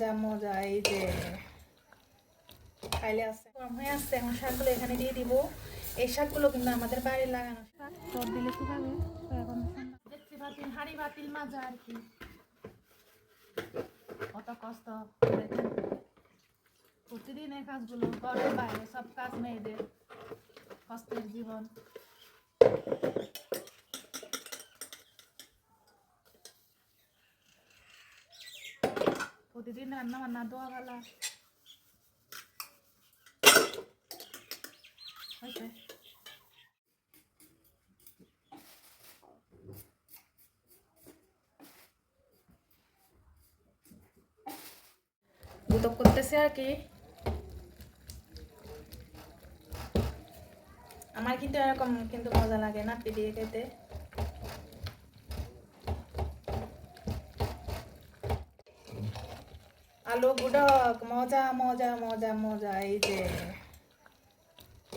মজা মজা, এই যে। খাইলে আসছে গরম হয়ে আসছে, এখন শাকগুলো এখানে দিয়ে দিব। এই শাকগুলো কিন্তু আমাদের বাইরে লাগানো শাক। এখন দেখছি বাতিল হাড়ি বাতিল মাজা আর কি। কত কষ্ট প্রতিদিন এই কাজগুলো ঘরে বাইরে, সব কাজ মেয়েদের, কষ্টের জীবন। প্রতিদিন রান্না বান্না দোয়া ভালা করতেছে আর কি আমার কিন্তু এরকম কিন্তু মজা লাগে না পিডিয়ে খেতে আলু গুডক মজা মজা মজা মজা, এই যে।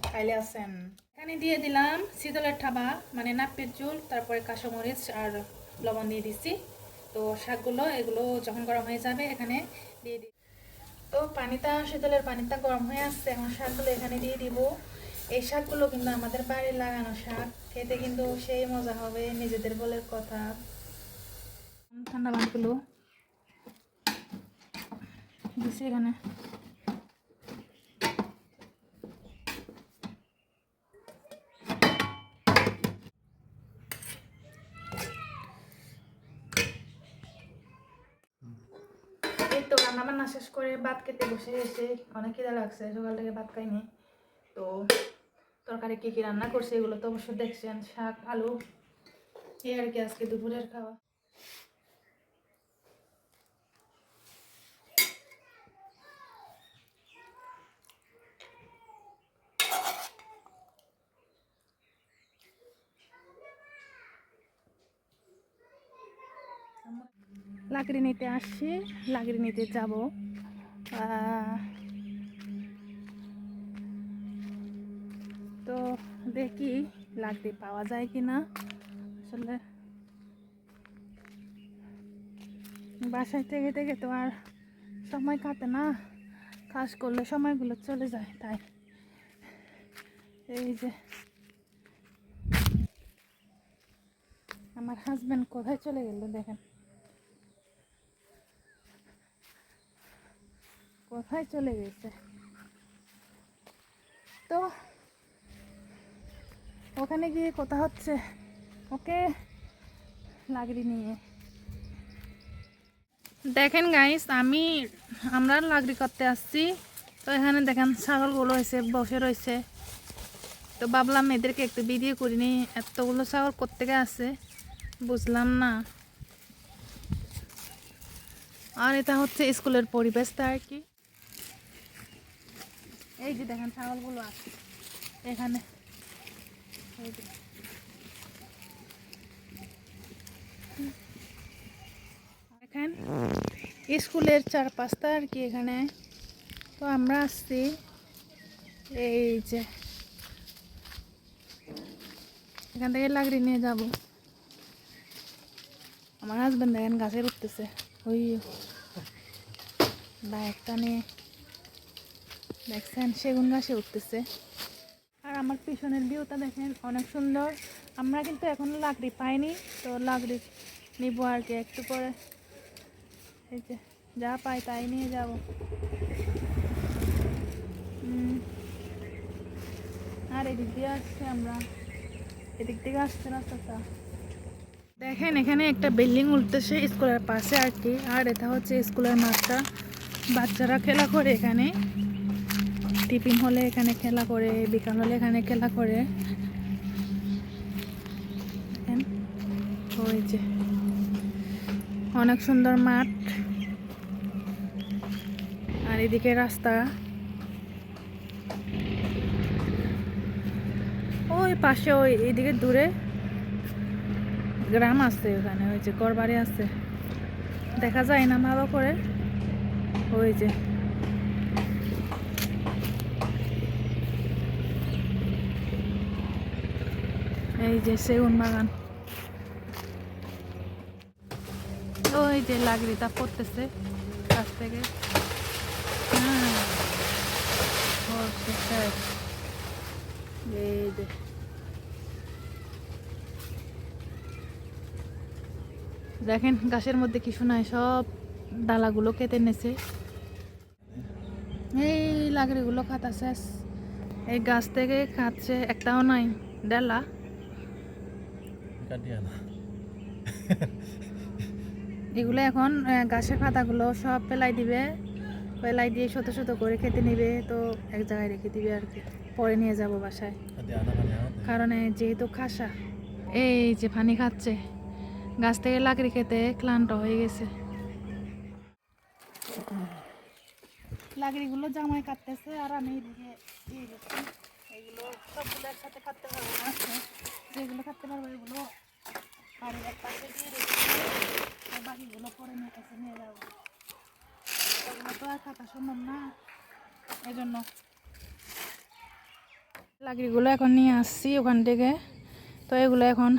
খাইলে আসেন এখানে দিয়ে দিলাম শীতলের ঠাবা মানে নাপ্পির চুল তারপরে কাঁচামরিচ আর লবণ দিয়ে দিচ্ছি। তো শাকগুলো, এগুলো যখন গরম হয়ে যাবে, এখানে দিয়ে দিই তো পানিটা, শীতলের পানিটা গরম হয়ে আসছে, এখন শাকগুলো এখানে দিয়ে দিব। এই শাকগুলো কিন্তু আমাদের বাড়ির লাগানো শাক। খেতে কিন্তু সেই মজা হবে, নিজেদের বলের কথা। ঠান্ডা পানিগুলো দিছি এখানে। তো রান্না বান্না শেষ করে ভাত খেতে বসে এসে অনেক খিদা লাগছে, সকাল থেকে ভাত খাইনি। তো তরকারি কী কী রান্না করছে এগুলো তো অবশ্যই দেখছেন, শাক, আলু, এই আর কি আজকে দুপুরের খাওয়া। লাকড়ি নিতে আসছি লাকড়ি নিতে যাব তো দেখি লাগড়ি পাওয়া যায় কি না আসলে বাসায় থেকে থেকে তো আর সময় কাটে না। কাজ করলে সময়গুলো চলে যায়, তাই। এই যে আমার হাজব্যান্ড কোথায় চলে গেল দেখেন। কোথায় চলে গেছে? তো ওখানে গিয়ে কথা হচ্ছে, ওকে লাগড়ি নিয়ে। দেখেন গাইস আমি, আমরা লাগড়ি করতে আসছি। তো এখানে দেখেন ছাগলগুলো হয়েছে, বসে রয়েছে। তো ভাবলাম এদেরকে একটু ভিডিও করিনি এতগুলো ছাগল কোত্থেকে আছে? বুঝলাম না। আর এটা হচ্ছে স্কুলের পরিবেশটা আর কি? এই যে দেখেন ছাগলগুলো আছে। এখানে। দেখেন, স্কুলের চার পাঁচটা আর কি এখানে। তো আমরা আসছি এই যে। এখান থেকে লাগড়ি নিয়ে যাব। আমার হাজবেন্ড দেখেন গাছের উঠতেছে। ওই বাইকটা নিয়ে। দেখছেন, সেগুন গাছে উঠতেছে। আর আমার পিছনের ভিউটা দেখেন, অনেক সুন্দর। আমরা কিন্তু এখনও লাকড়ি পাইনি, তো লাকড়ি নিব আর কি একটু পরে। এই যে, যা পাই তাই নিয়ে যাব। আর এদিক দিয়ে আসছি আমরা। এদিক থেকে আসছে রাস্তাটা দেখেন, এখানে একটা বিল্ডিং উঠতেছে স্কুলের পাশে আর কি। আর এটা হচ্ছে স্কুলের মাঠটা। বাচ্চারা খেলা করে এখানে। টিফিন হলে এখানে খেলা করে, বিকাল হলে এখানে খেলা করে। ওই যে অনেক সুন্দর মাঠ। আর এদিকে রাস্তা। ওই পাশে, ওই এদিকে দূরে গ্রাম আছে ওখানে, ওই যে ঘরবাড়ি আছে। দেখা যায় না ভালো করে। ওই যে এই যে সেগুন বাগান। ওই যে লাগড়িটা পড়তেছে গাছ থেকে। হ্যাঁ দেখেন গাছের মধ্যে কিছু নাই সব ডালাগুলো কেটে নেছে। এই লাগড়িগুলো শেষ এই গাছ থেকে খাচ্ছে, একটাও নাই, ডালা। কাটিয়া না এগুলো এখন গাছের পাতাগুলো সব পেলাই দিবে। পেলাই দিয়ে ছোট ছোট করে খেতে নিবে তো এক জায়গায় রেখে দিবে আর কি। পরে নিয়ে যাব বাসায়। কাটিয়া না কাটিয়া না কারণ যেহেতু খাসা এই যে পানি খাচ্ছে গাছ থেকে লাকড়ি খেতে ক্লান্ত হয়ে গেছে। লাকড়িগুলো জামাই কাটতেছে আর আমি এদিকে দিয়ে দিচ্ছি এইগুলো সবগুলো একসাথে কাটতে পারব না। যেগুলো কাটতে পারব এগুলো বাড়ির এক পাশে দিয়ে রেখেছি বাকিগুলো পরে নিয়ে কাছে নিয়ে যাব ওগুলো তো আর কাটা সম্ভব না এজন্য লাকড়িগুলো এখন নিয়ে আসছি ওখান থেকে। তো এগুলো এখন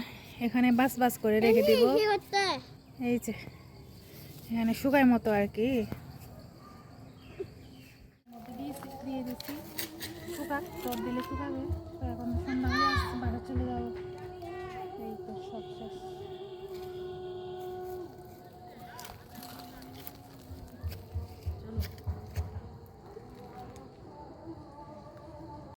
এখানে বাস বাস করে রেখে দিব। এই যে এখানে শুকায় মতো আর কি। দিয়ে দিচ্ছি শুকাক রোদ দিলে শুকাবে। তো এখন সন্ধ্যা হয়ে আসছে চলে যাব।